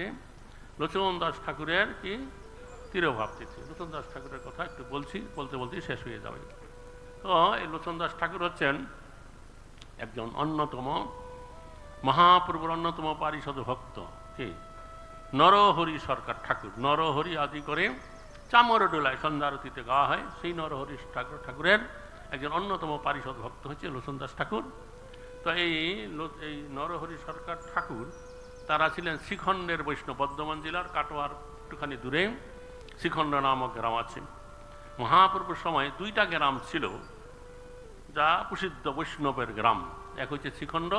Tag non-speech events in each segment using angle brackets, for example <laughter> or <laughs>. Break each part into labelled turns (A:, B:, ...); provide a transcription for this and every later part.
A: হচ্ছে লোচন দাস ঠাকুরের কি তিরোভাব তিথি? লোচন দাস ঠাকুরের কথা একটু বলছি, বলতে বলতেই শেষ হয়ে যাবে। তো এই লোচন দাস ঠাকুর হচ্ছেন একজন অন্যতম মহাপ্রভুর অন্যতম পারিষদ ভক্ত, কি? নরহরি সরকার ঠাকুর। নরহরি আদি করে চামর ডোলায় সন্ধ্যারতিতে গাওয়া হয়। সেই নরহরি ঠাকুর, ঠাকুরের একজন অন্যতম পারিষদ ভক্ত হচ্ছে লোচন দাস ঠাকুর। তো এই এই নরহরি সরকার ঠাকুর তারা ছিলেন শিখণ্ডের বৈষ্ণব, বর্ধমান জেলার কাটোয়ার একটুখানি দূরে। শিখণ্ড নামক গ্রাম আছে। মহাপ্রভুর সময় দুইটা গ্রাম ছিল, যা প্রসিদ্ধ বৈষ্ণবের গ্রাম। এক হচ্ছে শিখণ্ড,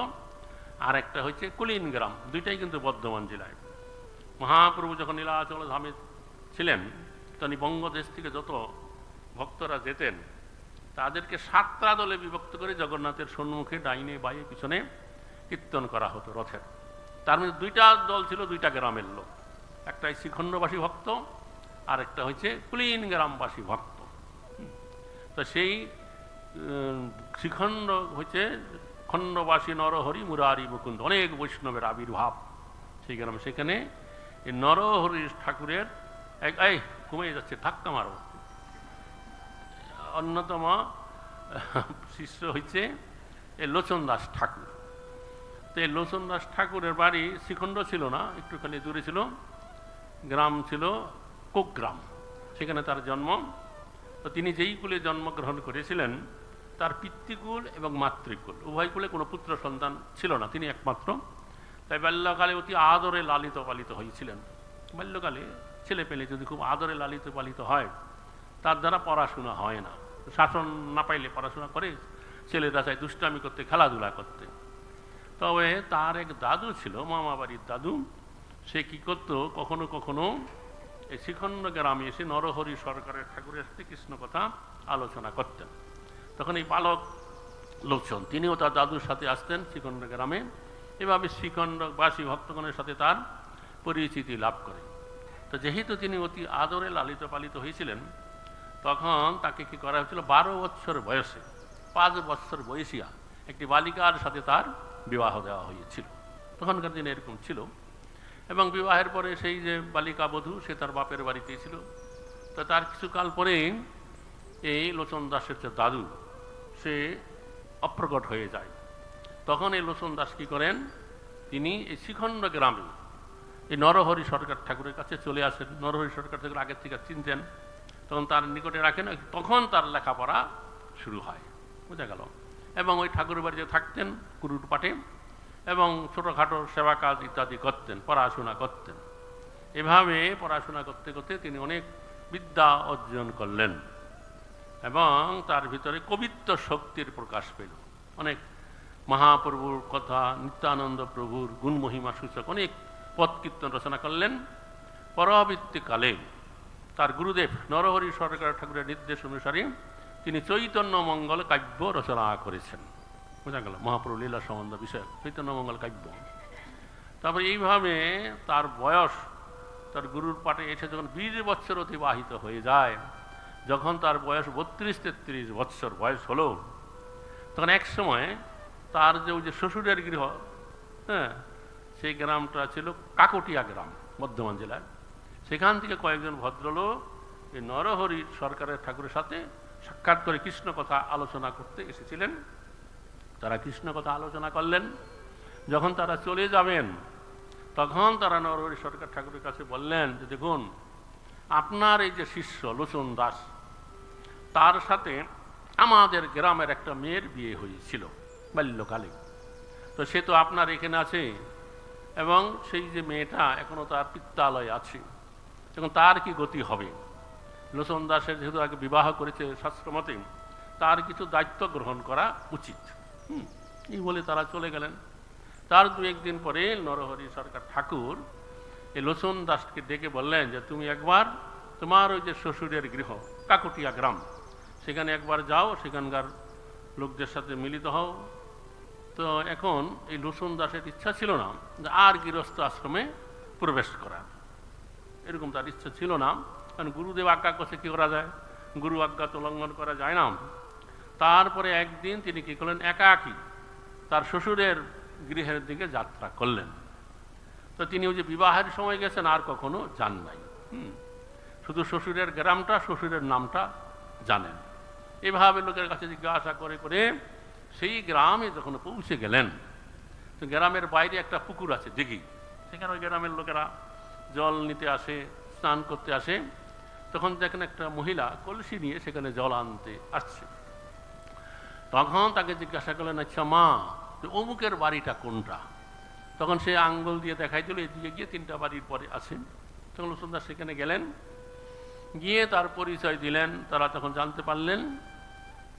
A: আর একটা হচ্ছে কুলিন গ্রাম। দুইটাই কিন্তু বর্ধমান জেলায়। মহাপ্রভু যখন নীলাচল ধামে ছিলেন, তখন বঙ্গদেশ থেকে যত ভক্তরা যেতেন, তাদেরকে সাতটা দলে বিভক্ত করে জগন্নাথের সম্মুখে ডাইনে বাইয়ে পিছনে কীর্তন করা হতো রথের। তার মধ্যে দুইটা দল ছিল, দুইটা গ্রামের লোক। একটা শ্রীখণ্ডবাসী ভক্ত আর একটা হচ্ছে কুলিন গ্রামবাসী ভক্ত। তো সেই শ্রীখণ্ড হচ্ছে খণ্ডবাসী নরহরি, মুরারি, মুকুন্দ, অনেক বৈষ্ণবের আবির্ভাব সেই গ্রামে। সেখানে এই নরহরি ঠাকুরের এক এই, ঘুমিয়ে যাচ্ছে, ধাক্কা মারো। অন্যতম শিষ্য হচ্ছে এই লোচন দাস ঠাকুর। তো এই লোচন দাস ঠাকুরের বাড়ি শ্রীখণ্ড ছিল না, একটুখানি দূরে ছিল, গ্রাম ছিল কোকগ্রাম সেখানে তার জন্ম। তো তিনি যেই কুলে জন্মগ্রহণ করেছিলেন, তার পিতৃকুল এবং মাতৃকুল, উভয় কুলে কোনো পুত্র সন্তান ছিল না, তিনি একমাত্র। তাই বাল্যকালে অতি আদরে লালিত পালিত হয়েছিলেন। বাল্যকালে ছেলে পেলে যদি খুব আদরে লালিত পালিত হয়, তার দ্বারা পড়াশোনা হয় না। শাসন না পাইলে পড়াশোনা করে, ছেলেরা চায় দুষ্টামি করতে, খেলাধুলা করতে। তবে তার এক দাদু ছিল মামা বাড়ির দাদু। সে কি করতো, কখনো কখনো এই শিখণ্ড গ্রামে এসে নরহরি সরকারের ঠাকুরের সাথে কৃষ্ণ কথা আলোচনা করতেন। তখন এই বালক লোকজন, তিনিও তার দাদুর সাথে আসতেন শ্রীখণ্ড গ্রামে। এভাবে শ্রীখণ্ডবাসী ভক্তগণের সাথে তার পরিচিতি লাভ করে। তো যেহেতু তিনি অতি আদরে লালিত পালিত হয়েছিলেন, তখন তাকে কি করা হয়েছিল? বারো বছর বয়সে, পাঁচ বছর বয়সিয়া একটি বালিকার সাথে তার বিবাহ দেওয়া হয়েছিল। তখনকার দিনে এরকম ছিল। এবং বিবাহের পরে সেই যে বালিকা বধূ, সে তার বাপের বাড়িতেই ছিল। তো তার কিছুকাল পরে এই লোচন দাসের যে দাদু, সে অপ্রকট হয়ে যায়। তখন এই লোচন দাস কী করেন? তিনি এই শিখণ্ড গ্রামে এই নরহরি সরকার ঠাকুরের কাছে চলে আসেন। নরহরি সরকার ঠাকুর আগের থেকে চিনতেন। তখন তার নিকটে রাখেন। তখন তার লেখাপড়া শুরু হয়। বোঝা গেল। এবং ওই ঠাকুরের বাড়িতে থাকতেন, কুরুর পাঠে, এবং ছোটোখাটো সেবা কাজ ইত্যাদি করতেন, পড়াশোনা করতেন। এভাবে পড়াশোনা করতে করতে তিনি অনেক বিদ্যা অর্জন করলেন এবং তার ভিতরে কবিত্ব শক্তির প্রকাশ পেল। অনেক মহাপ্রভুর কথা, নিত্যানন্দ প্রভুর গুণ মহিমা সূচক অনেক পদ কীর্তন রচনা করলেন। পরবর্তীকালে তার গুরুদেব নরহরি সরকার ঠাকুরের নির্দেশ অনুসারে তিনি চৈতন্য মঙ্গল কাব্য রচনা করেছেন। বোঝা গেল? মহাপ্রভু লীলা সম্বন্ধ বিষয়। চৈতন্য মঙ্গল কাব্য। তারপরে এইভাবে তার বয়স, তার গুরুর পাঠে এসে যখন বিশ বছর অতিবাহিত হয়ে যায়, যখন তার বয়স বত্রিশ তেত্রিশ বৎসর বয়স হলো, তখন এক সময় তার যে ওই যে শ্বশুরের গৃহ হ্যাঁ সেই গ্রামটা ছিল কাকটিয়া গ্রাম, বর্ধমান জেলার। সেখান থেকে কয়েকজন ভদ্রলোক এই নরহরি সরকারের ঠাকুরের সাথে সাক্ষাৎ করে কৃষ্ণ কথা আলোচনা করতে এসেছিলেন। তারা কৃষ্ণ কথা আলোচনা করলেন। যখন তারা চলে যাবেন, তখন তারা নরহরি সরকার ঠাকুরের কাছে বললেন যে, দেখুন, আপনার এই যে শিষ্য লোচন দাস, তার সাথে আমাদের গ্রামের একটা মেয়ের বিয়ে হয়েছিল বাল্যকালে তো সে তো আপনার এখানে আছে এবং সেই যে মেয়েটা এখনও তার পিত্তালয় আছে এখন তার কি গতি হবে? লোচন দাসের যেহেতু আগে বিবাহ করেছে শাস্ত্রমতে, তার কিছু দায়িত্ব গ্রহণ করা উচিত। হুম, এই বলে তারা চলে গেলেন। তার দু একদিন পরে নরহরি সরকার ঠাকুর এই লোচন দাসকে ডেকে বললেন যে, তুমি একবার তোমার ওই যে শ্বশুরের গৃহ, কাকুটিয়া গ্রাম, সেখানে একবার যাও, সেখানকার লোকদের সাথে মিলিত হও। তো এখন এই লোচন দাসের ইচ্ছা ছিল না যে আর গৃহস্থ আশ্রমে প্রবেশ করার। এরকম তার ইচ্ছা ছিল না। কারণ গুরুদেব আজ্ঞা করছে কী করা যায়? গুরু আজ্ঞা তো লঙ্ঘন করা যায় না। তারপরে একদিন তিনি কী করলেন? একাকী তার শ্বশুরের গৃহের দিকে যাত্রা করলেন। তো তিনি ওই যে বিবাহের সময় গেছেন, আর কখনো যান নাই। শুধু শ্বশুরের গ্রামটা, শ্বশুরের নামটা জানেন। এভাবে লোকের কাছে জিজ্ঞাসা করে করে সেই গ্রামে যখন পৌঁছে গেলেন, তো গ্রামের বাইরে একটা পুকুর আছে দিঘি সেখানে ওই গ্রামের লোকেরা জল নিতে আসে, স্নান করতে আসে। তখন দেখেন একটা মহিলা কলসি নিয়ে সেখানে জল আনতে আসছে। তখন তাকে জিজ্ঞাসা করলেন আচ্ছা মা, তো অমুকের বাড়িটা কোনটা? তখন সে আঙ্গুল দিয়ে দেখাই দিল এদিকে গিয়ে তিনটা বাড়ির পরে আছে। তখন লুসুনদাস সেখানে গেলেন, গিয়ে তার পরিচয় দিলেন, তারা তখন জানতে পারলেন।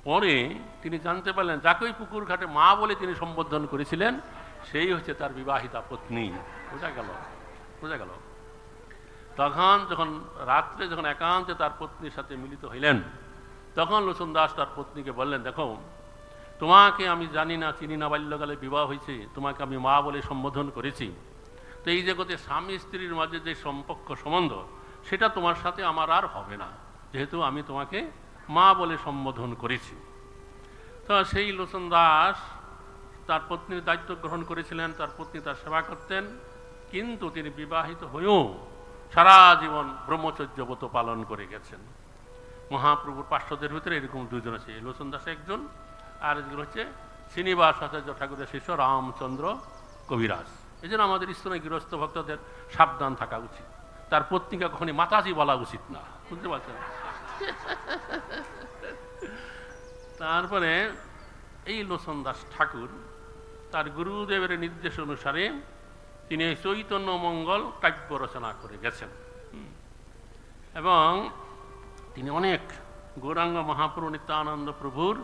A: পরে তিনি জানতে পারলেন যাকে ওই পুকুর ঘাটে মা বলে তিনি সম্বোধন করেছিলেন, সেই হচ্ছে তার বিবাহিতা পত্নী। বোঝা গেল? বোঝা গেল? তখন যখন রাত্রে যখন একান্তে তার পত্নীর সাথে মিলিত হইলেন, তখন লোচন দাস তার পত্নীকে বললেন, দেখো, তোমাকে আমি জানি না, চিনি না, বাল্যকালে বিবাহ হয়েছে, তোমাকে আমি মা বলে সম্বোধন করেছি। তো এই জগতে স্বামী স্ত্রীর মাঝে যে সম্পর্ক, সম্বন্ধ, সেটা তোমার সাথে আমার আর হবে না। যেহেতু আমি তোমাকে মা বলে সম্বোধন করেছি। তো সেই লোচন দাস তার পত্নীর দায়িত্ব গ্রহণ করেছিলেন, তার পত্নী তার সেবা করতেন, কিন্তু তিনি বিবাহিত হয়েও সারা জীবন ব্রহ্মচর্য ব্রত পালন করে গেছেন। মহাপ্রভুর পার্শ্বদের ভিতরে এরকম দুজন আছে, লোচন দাস একজন, আর একজন হচ্ছে শ্রীনিবাস আচার্য ঠাকুরের শিষ্য রামচন্দ্র কবিরাজ। এই জন্য আমাদের ইসলামী গৃহস্থ ভক্তদের সাবধান থাকা উচিত। তার পত্নীকে কখনই মাতাজি বলা উচিত না। বুঝতে পারছেন? তারপরে এই লোচন দাস ঠাকুর তার গুরুদেবের নির্দেশ অনুসারে তিনি এই চৈতন্য মঙ্গল কাব্য রচনা করে গেছেন। এবং তিনি অনেক গৌরাঙ্গ মহাপ্রভু নিত্যানন্দ প্রভুর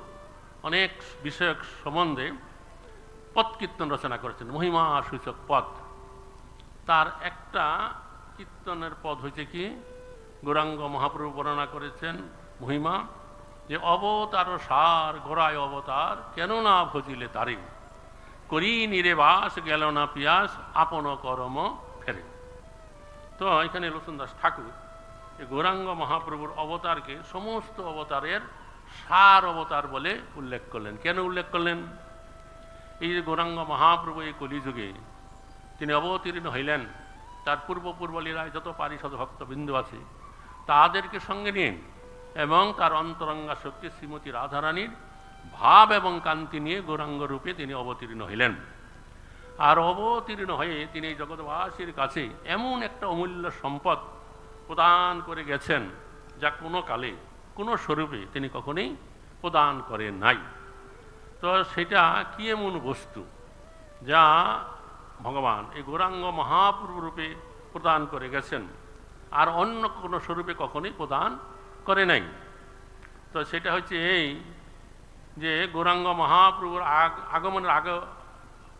A: অনেক বিষয়ক সম্বন্ধে পদ কীর্তন রচনা করেছেন মহিমা সূচক পদ তার একটা কীর্তনের পদ হয়েছে কি, গৌরাঙ্গ মহাপ্রভু বর্ণনা করেছেন, মহিমা, যে অবতার সার গোড়ায় অবতার কেন না ভজিলে তারে করি নিরেবাস গেল না পিয়াস আপন করম ফেরে। তো এখানে লোচনদাস ঠাকুর গৌরাঙ্গ মহাপ্রভুর অবতারকে সমস্ত অবতারের সার অবতার বলে উল্লেখ করলেন। কেন উল্লেখ করলেন? এই যে গৌরাঙ্গ মহাপ্রভু এই কলিযুগে তিনি অবতীর্ণ হইলেন, তার পূর্ব পূর্ব লীলায় যত পারিষদ ভক্তবিন্দু আছে, তাদেরকে সঙ্গে নিন এবং তার অন্তরঙ্গা শক্তি শ্রীমতী রাধারানীর ভাব এবং কান্তি নিয়ে গৌরাঙ্গ রূপে তিনি অবতীর্ণ হইলেন। আর অবতীর্ণ হয়ে তিনি এই জগৎবাসীর কাছে এমন একটা অমূল্য সম্পদ প্রদান করে গেছেন, যা কোনো কালে, কোনো স্বরূপে তিনি কখনোই প্রদান করেন নাই। তো সেটা কি এমন বস্তু যা ভগবান এই গৌরাঙ্গ মহাপ্রভু রূপে প্রদান করে গেছেন, আর অন্য কোনো স্বরূপে কখনোই প্রদান করে নাই? তো সেটা হচ্ছে এই যে গৌরাঙ্গ মহাপ্রভুর আগ- আগমনের আগ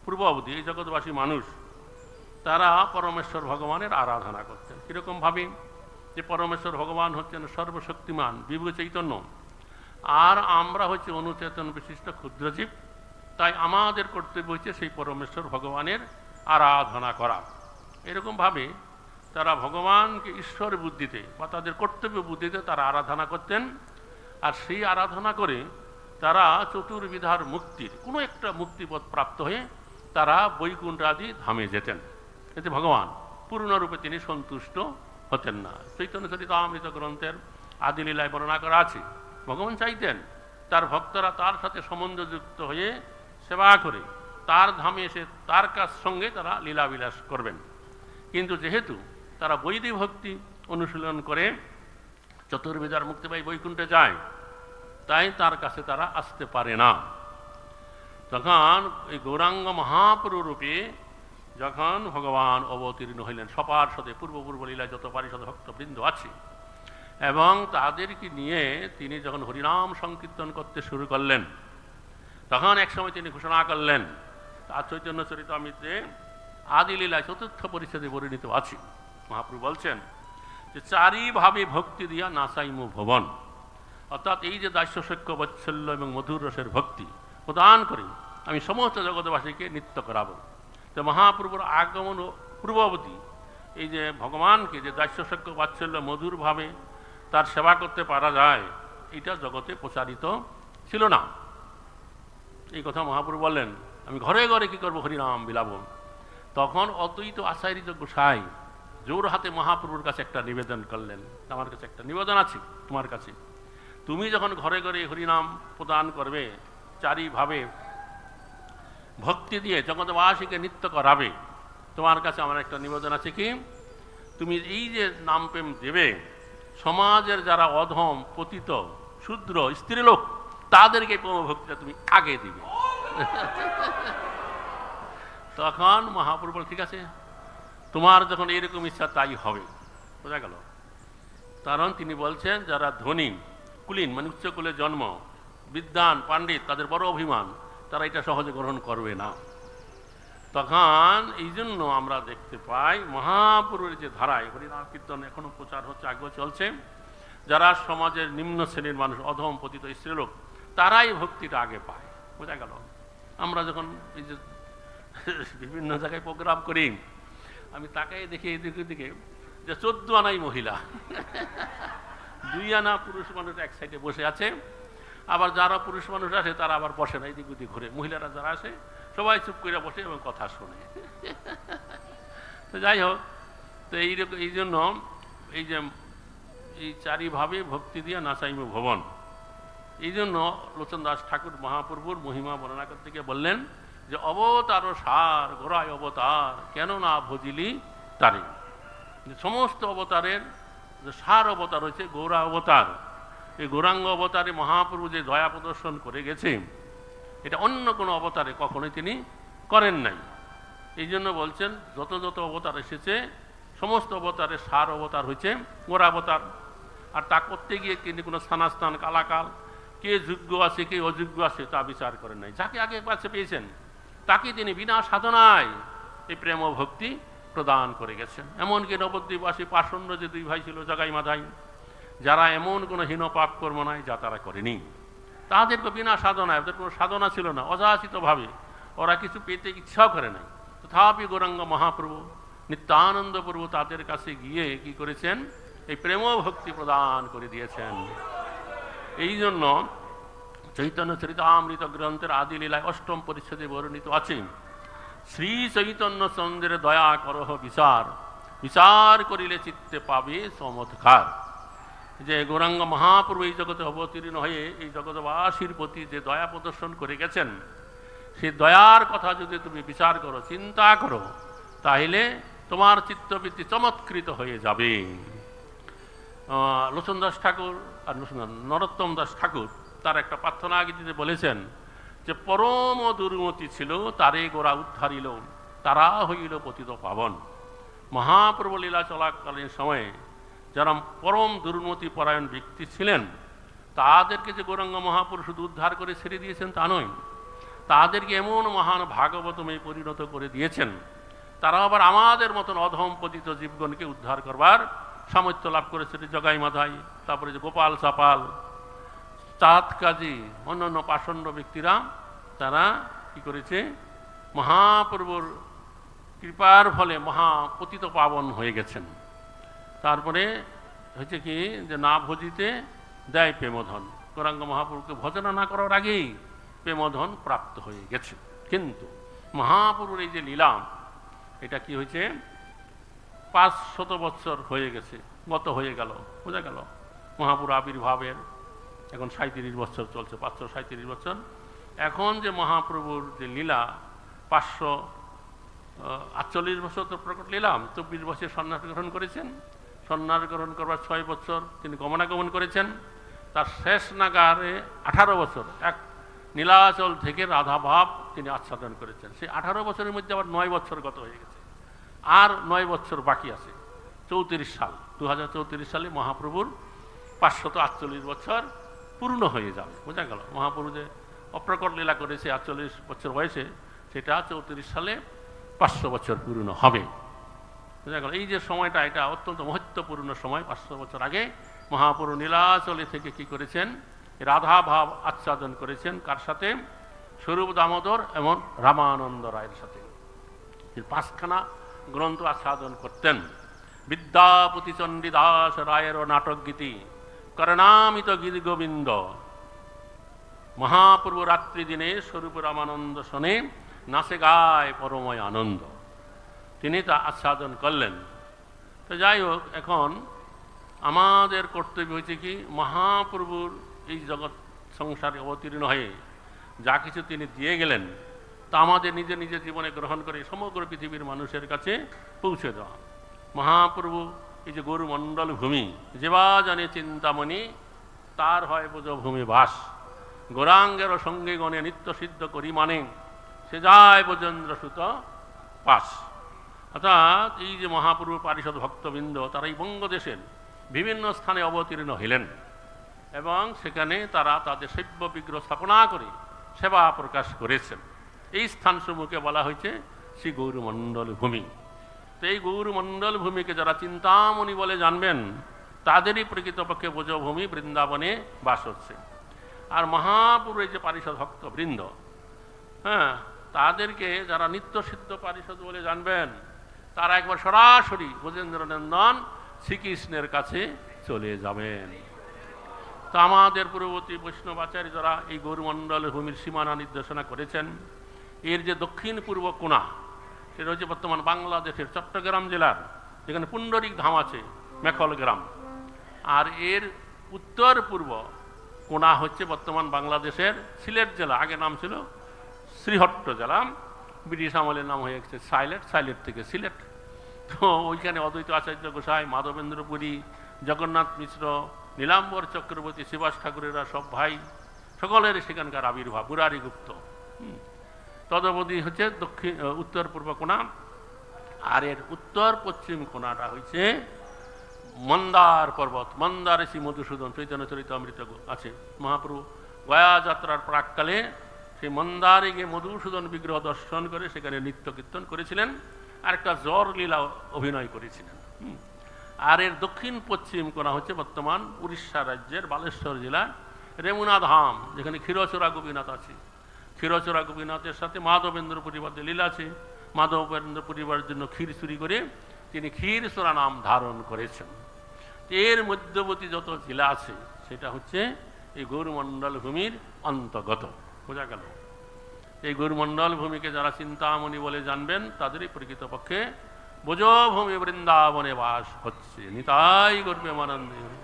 A: পূর্ব অবধি এই জগৎবাসী মানুষ, তারা পরমেশ্বর ভগবানের আরাধনা করতেন। কীরকমভাবে যে পরমেশ্বর ভগবান হচ্ছেন সর্বশক্তিমান বিভু চৈতন্য, আর আমরা হচ্ছে অনুচেতন বিশিষ্ট ক্ষুদ্রজীব, তাই আমাদের কর্তব্য হচ্ছে সেই পরমেশ্বর ভগবানের আরাধনা করা। এরকমভাবে তারা ভগবানকে ঈশ্বর বুদ্ধিতে বা তাদের কর্তব্য বুদ্ধিতে তারা আরাধনা করতেন, আর সেই আরাধনা করে তারা চতুর্বিধার মুক্তির, কোনো একটা মুক্তিপদ প্রাপ্ত হয়ে তারা বৈকুণ্ঠাদি ধামে যেতেন। এতে ভগবান পূর্ণরূপে তিনি সন্তুষ্ট হতেন না। চৈতন্য চরিতামৃত গ্রন্থের আদিলীলায় বর্ণনা করা আছে। ভগবান চাইতেন তার ভক্তরা তার সাথে সম্বন্ধযুক্ত হয়ে সেবা করে, তার ধামে এসে তার কাছ সঙ্গে তারা লীলাবিলাস করবেন। কিন্তু যেহেতু তারা বৈদিক ভক্তি অনুশীলন করে চতুর্বেদার মুক্তি পাই বৈকুণ্ঠে যায় তাই তার কাছে তারা আসতে পারে না। তখন এই গৌরাঙ্গ মহাপুরু রূপে যখন ভগবান অবতীর্ণ হইলেন সপার সাথে পূর্ব পূর্ব লীলায় যত পারিষদ ভক্তবৃন্দ আছে, এবং তাদেরকে নিয়ে তিনি যখন হরিনাম সংকীর্তন করতে শুরু করলেন, তখন এক সময় তিনি ঘোষণা করলেন, তার চৈতন্য চরিতামিতে আদি লীলায় চতুর্থ পরিচ্ছেদে পরিণত আছে। মহাপ্রভু বলছেন যে, চারিভাবে ভক্তি দিয়া নাসাইমু ভবন। অর্থাৎ এই যে দাস্য দাস্যসৈক্য বৎসল্য এবং মধুর রসের ভক্তি, প্রদান করে আমি সমস্ত জগৎবাসীকে নৃত্য করাবো। তো মহাপ্রভুর আগমন পূর্ববতী এই যে ভগবানকে যে দাস্য দাস্যসৈক্য বাৎসল্য মধুরভাবে তার সেবা করতে পারা যায়, এটা জগতে প্রচারিত ছিল না। এই কথা মহাপ্রভু বললেন, আমি ঘরে ঘরে কি করব? হরিনাম বিলাব তখন অদ্বৈত আচার্য গোসাই জোর হাতে মহাপ্রভুর কাছে একটা নিবেদন করলেন। আমার কাছে একটা নিবেদন আছে, তোমার কাছে। তুমি যখন ঘরে ঘরে হরিনাম প্রদান করবে চারিভাবে ভক্তি দিয়ে জগৎবাসীকে নৃত্য করাবে তোমার কাছে আমার একটা নিবেদন আছে কি? তুমি এই যে নাম প্রেম দেবে সমাজের যারা অধম পতিত শূদ্র স্ত্রীলোক তাদেরকে ভক্তিটা তুমি আগে দিবে। তখন মহাপ্রভু বল, ঠিক আছে তোমার যখন এরকম ইচ্ছা তাই হবে। বোঝা গেল? কারণ তিনি বলছেন যারা ধনী কুলীন মানে উচ্চকুলে জন্ম, বিদ্বান, পাণ্ডিত, তাদের বড় অভিমান, তারা এটা সহজে গ্রহণ করবে না। তখন এই জন্য আমরা দেখতে পাই মহাপুরের যে ধারায়, হরিনাম কীর্তন এখনও প্রচার হচ্ছে আগ্রহ চলছে, যারা সমাজের নিম্ন শ্রেণির মানুষ, অধম, পতিত স্ত্রীলোক, তারাই ভক্তিটা আগে পায়। বোঝা গেল? আমরা যখন এই যে <laughs> বিভিন্ন জায়গায় প্রোগ্রাম করি, আমি তাকাই দেখি এদিকে দিকে যে চোদ্দ আনাই মহিলা। <laughs> দুই আনা পুরুষ মানুষ এক সাইডে বসে আছে, আবার যারা পুরুষ মানুষ আসে তারা আবার বসে না, এদিক ওদিক ঘুরে। মহিলারা যারা আসে, সবাই চুপ করে বসে এবং কথা শোনে। তো যাই হোক, তো এইরকম এই জন্য এই যে এই চারিভাবে ভক্তি দিয়ে নাচাইম ভবন, এই জন্য লোচন দাস ঠাকুর মহাপ্রভুর মহিমা বর্ণনা করতে গিয়ে বললেন যে, অবতার সার গোড়ায় অবতার কেন না ভজিলি তারে। সমস্ত অবতারের যে সার অবতার হচ্ছে গৌরা অবতার। এই গৌরাঙ্গ অবতারে মহাপ্রভু যে দয়া প্রদর্শন করে গেছে, এটা অন্য কোনো অবতারে কখনোই তিনি করেন নাই। এই জন্য বলছেন, যত যত অবতার এসেছে, সমস্ত অবতারের সার অবতার হয়েছে, গোরা অবতার। আর তা করতে গিয়ে তিনি কোনো স্থানাস্থান, কালাকাল, কে যোগ্য আছে, কে অযোগ্য আছে, তা বিচার করেন নাই। যাকে আগে কাছে পেয়েছেন তাকে তিনি বিনা সাধনায় এই প্রেম ভক্তি প্রদান করে গেছেন। এমনকি নবদ্বীপবাসী পাষণ্ড যে দুই ভাই ছিল, জাগাই মাধাই যারা এমন কোনো হীন পাপ কর্ম নাই যা তারা করেনি। তাদেরকে বিনা সাধনায়, ওদের কোনো সাধনা ছিল না। অযাচিতভাবে ওরা কিছু পেতে ইচ্ছাও করে নাই। তথাপি গৌরাঙ্গ মহাপ্রভু, নিত্যানন্দ প্রভু তাদের কাছে গিয়ে কি করেছেন? এই প্রেম ভক্তি প্রদান করে দিয়েছেন। এই জন্য চৈতন্য চরিতামৃত গ্রন্থের আদি লীলায় অষ্টম পরিচ্ছেদে বর্ণিত আছে শ্রী চৈতন্য চন্দ্রের দয়া করহ বিচার। বিচার করিলে চিত্তে পাবে চমৎকার যে গৌরাঙ্গ মহাপ্রভু এই জগতে অবতীর্ণ হয়ে এই জগৎবাসীর প্রতি যে দয়া প্রদর্শন করে গেছেন সেই দয়ার কথা যদি তুমি বিচার করো, চিন্তা করো, তাহলে তোমার চিত্তবৃত্তি চমৎকৃত হয়ে যাবে। লোচন দাস ঠাকুর আর নরোত্তম দাস ঠাকুর তার একটা প্রার্থনা গীতিতে বলেছেন যে পরম দুর্মতি ছিল, তারে গোড়া উদ্ধারিল, তারা হইল পতিত পাবন। মহাপ্রভু লীলা চলাকালীন সময়ে যারা পরম দুর্মতি পরায়ণ ব্যক্তি ছিলেন, তাদেরকে যে গৌরাঙ্গ মহাপুরুষ উদ্ধার করে ছেড়ে দিয়েছেন তা নয়, তাদেরকে এমন মহান ভাগবতমে পরিণত করে দিয়েছেন। তারা আবার আমাদের মতন অধম পতিত জীবগণকে উদ্ধার করবার সামর্থ্য লাভ করেছে জগাই মাধাই, তারপরে যে গোপাল চাপাল চাঁদ কাজী অন্যান্য পাষণ্ড ব্যক্তিরা তারা কি করেছে? মহাপ্রভুর কৃপার ফলে মহা পতিত পাবন হয়ে গেছেন। তারপরে হয়েছে কি যে না ভজিতে দেয় প্রেমধন। গৌরাঙ্গ মহাপ্রভুকে ভজনা না করার আগেই প্রেমধন প্রাপ্ত হয়ে গেছে। কিন্তু মহাপ্রভুর এই যে লীলাম এটা কি হয়েছে? পাঁচ শত বৎসর হয়ে গেছে, গত হয়ে গেল, বোঝা গেল। মহাপুর আবির্ভাবের এখন সাঁত্রিশ বছর চলছে, পাঁচশো সাঁত্রিশ বছর এখন যে মহাপ্রভুর যে লীলা, পাঁচশো আটচল্লিশ বছর তো প্রকট নিলাম চব্বিশ বছর সন্ন্যাস গ্রহণ করেছেন। সন্ন্যাস গ্রহণ করবার ছয় বছর তিনি গমনাগমন করেছেন। তার শেষ নাগারে আঠারো বছর, এক নীলাচল থেকে রাধাভাব তিনি আচ্ছাদন করেছেন। সেই আঠারো বছরের মধ্যে আবার নয় বছর গত হয়ে গেছে। আর নয় বছর বাকি আছে, চৌত্রিশ সাল দু হাজার চৌত্রিশ সালে মহাপ্রভুর পাঁচশত আটচল্লিশ বছর পূর্ণ হয়ে যাবে। বোঝা গেল, মহাপ্রভু যে অপ্রকট লীলা করেছে, আটচল্লিশ বছর বয়সে, সেটা চৌত্রিশ সালে পাঁচশো বছর পূর্ণ হবে। এই যে সময়টা, এটা অত্যন্ত মহত্বপূর্ণ সময়, পাঁচশো বছর আগে মহাপুরু নীলাচলে থেকে কি করেছেন? রাধা ভাব আচ্ছাদন করেছেন কার সাথে? স্বরূপ দামোদর এবং রামানন্দ রায়ের সাথে। পাঁচখানা গ্রন্থ আচ্ছাদন করতেন। বিদ্যাপতি চণ্ডীদাস রায়ের নাটক গীতি। করণামিত গীত গোবিন্দ মহাপ্রভু রাত্রি দিনে স্বরূপ রামানন্দ শোনে নাচে গায় পরময় আনন্দ। তিনি তা আচ্ছাদন করলেন। তো যাই হোক, এখন আমাদের কর্তব্য হয়েছে কি মহাপ্রভুর এই জগৎ সংসারে অবতীর্ণ হয়ে যা কিছু তিনি দিয়ে গেলেন, তা আমাদের নিজের নিজের জীবনে গ্রহণ করে সমগ্র পৃথিবীর মানুষের কাছে পৌঁছে দেওয়া। মহাপ্রভু এই যে গরু মণ্ডল ভূমি যেবা জানে চিন্তামণি, তার হয় বোঝ ভূমি বাস। গৌরাঙ্গের সঙ্গে গণে নিত্য সিদ্ধ করি মানে সে যায় বোজেন্দ্র সুত পাশ। অর্থাৎ এই যে মহাপ্রভু পারিষদ ভক্তবৃন্দ, তারা এই বঙ্গদেশের বিভিন্ন স্থানে অবতীর্ণ হইলেন এবং সেখানে তারা তাদের সেব্য বিগ্রহ স্থাপনা করে সেবা প্রকাশ করেছেন। এই স্থানসমূহকে বলা হয়েছে শ্রী গৌরমণ্ডল ভূমি। তো এই গৌরমণ্ডল ভূমিকে যারা চিন্তামণি বলে জানবেন, তাদেরই প্রকৃতপক্ষে বোঝভূমি বৃন্দাবনে বাস হচ্ছে আর মহাপুরের যে পারিষদ ভক্ত বৃন্দ হ্যাঁ তাদেরকে যারা নিত্য সিদ্ধ পারিষদ বলে জানবেন, তারা একবার সরাসরি নন্দন শ্রীকৃষ্ণের কাছে চলে যাবেন। তো আমাদের পূর্ববর্তী বৈষ্ণবাচার্য যারা এই গৌরমণ্ডল ভূমির সীমানা নির্দেশনা করেছেন, এর যে দক্ষিণ পূর্ব কোণা, সেটা হচ্ছে বর্তমান বাংলাদেশের চট্টগ্রাম জেলার, যেখানে পুণ্ডরিক ধাম আছে মেখল গ্রাম আর এর উত্তর পূর্ব কোণা হচ্ছে বর্তমান বাংলাদেশের সিলেট জেলা। আগে নাম ছিল শ্রীহট্ট জেলা। ব্রিটিশ আমলের নাম হয়ে গেছে সাইলেট সাইলেট থেকে সিলেট। তো ওইখানে অদ্বৈত আচার্য গোসাই মাধবেন্দ্র পুরী জগন্নাথ মিশ্র, নীলাম্বর চক্রবর্তী শিবাস ঠাকুরেরা সব ভাই, সকলের সেখানকার আবির্ভাব বুরারি গুপ্ত। তদবধি হচ্ছে দক্ষিণ উত্তর পূর্ব কোনা। আর এর উত্তর পশ্চিম কোনাটা হচ্ছে মন্দার পর্বত, মন্দার শ্রী মধুসূদন, চৈতন্য চরিত অমৃত আছে, মহাপ্রভু। গয়া যাত্রার প্রাককালে সেই মন্দারে গিয়ে মধুসূদন বিগ্রহ দর্শন করে সেখানে নৃত্য কীর্তন করেছিলেন, আর একটা জ্বর লীলা অভিনয় করেছিলেন। আর এর দক্ষিণ পশ্চিম কোণা হচ্ছে বর্তমান উড়িষ্যা রাজ্যের বালেশ্বর জেলার রেমুনা ধাম, যেখানে ক্ষীরচোরা গোপীনাথ আছে। ক্ষীরচোরা গোপীনাথের সাথে মাধবেন্দ্র পরিবারের লীলা আছে, মাধবেন্দ্র পরিবারের জন্য ক্ষীর চুরি করে তিনি ক্ষীরচোরা নাম ধারণ করেছেন। এর মধ্যবর্তী যত জেলা আছে, সেটা হচ্ছে এই গৌরমণ্ডল ভূমির অন্তর্গত। বোঝা গেল? এই গৌরমণ্ডল ভূমিকে যারা চিন্তামণি বলে জানবেন, তাদেরই প্রকৃতপক্ষে বোঝভূমি বৃন্দাবনে বাস হচ্ছে। নিতাই গর্বে মানন্দে।